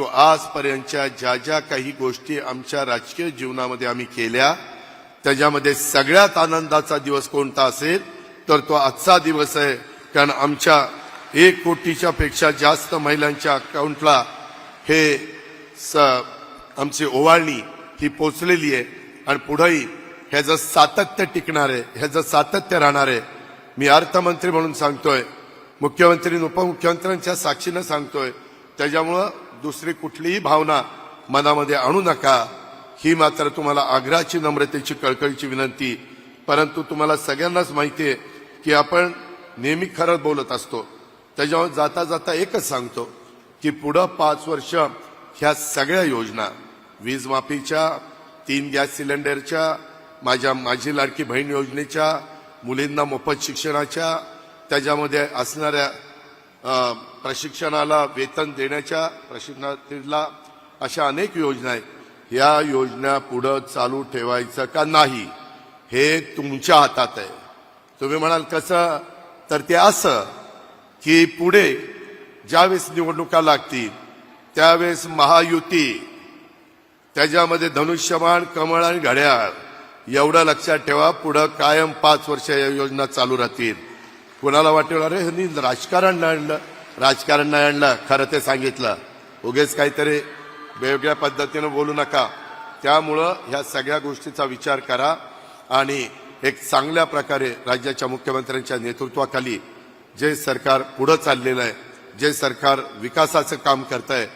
तो आजपर्यंतच्या ज्या ज्या काही गोष्टी आमच्या राजकीय जीवनामध्ये आम्ही केल्या त्याच्यामध्ये सगळ्यात आनंदाचा दिवस कोणता असेल तर तो आजचा दिवस आहे. कारण आमच्या एक कोटीच्या पेक्षा जास्त महिलांच्या अकाउंटला हे स आमची ओवाळणी ही पोचलेली आहे. आणि पुढेही ह्याचं सातत्य टिकणार आहे ह्याचं सातत्य राहणार आहे. मी अर्थमंत्री म्हणून सांगतोय मुख्यमंत्री उपमुख्यमंत्र्यांच्या साक्षीनं सांगतोय त्याच्यामुळं दुसरी कुठलीही भावना मनामध्ये आणू नका. ही मात्र तुम्हाला आग्रहाची नम्रतेची कळकळीची विनंती. परंतु तुम्हाला सगळ्यांनाच माहिती आहे की आपण नेहमी खरं बोलत असतो. त्याच्यामुळे जाता जाता एकच सांगतो की पुढं पाच वर्ष ह्या सगळ्या योजना वीज माफीच्या तीन गॅस सिलेंडरच्या माझ्या माझी लाडकी बहीण योजनेच्या मुलींना मोफत शिक्षणाच्या त्याच्यामध्ये असणाऱ्या प्रशिक्षणाला वेतन देण्याच्या प्रशिक्षणाला अशा अनेक योजना आहेत. या योजना पुढं चालू ठेवायचं का नाही हे तुमच्या हातात आहे. तुम्ही म्हणाल कसं? तर ते असं की पुढे ज्यावेळेस निवडणुका लागतील त्यावेळेस महायुती त्याच्यामध्ये धनुष्यबाण कमळ आणि घड्याळ एवढं लक्षात ठेवा पुढं कायम पाच वर्ष या योजना चालू राहतील. कुणाला वाटेल? अरे ह्यांनी राजकारण नाही आणलं. राजकारण नाही आणलं. खरं ते सांगितलं. उगेच काहीतरी वेगळ्या पद्धतीनं बोलू नका. त्यामुळं ह्या सगळ्या गोष्टीचा विचार करा आणि एक चांगल्या प्रकारे राज्याच्या मुख्यमंत्र्यांच्या नेतृत्वाखाली जे सरकार पुढं चाललेलं आहे जे सरकार विकासाचं काम करत आहे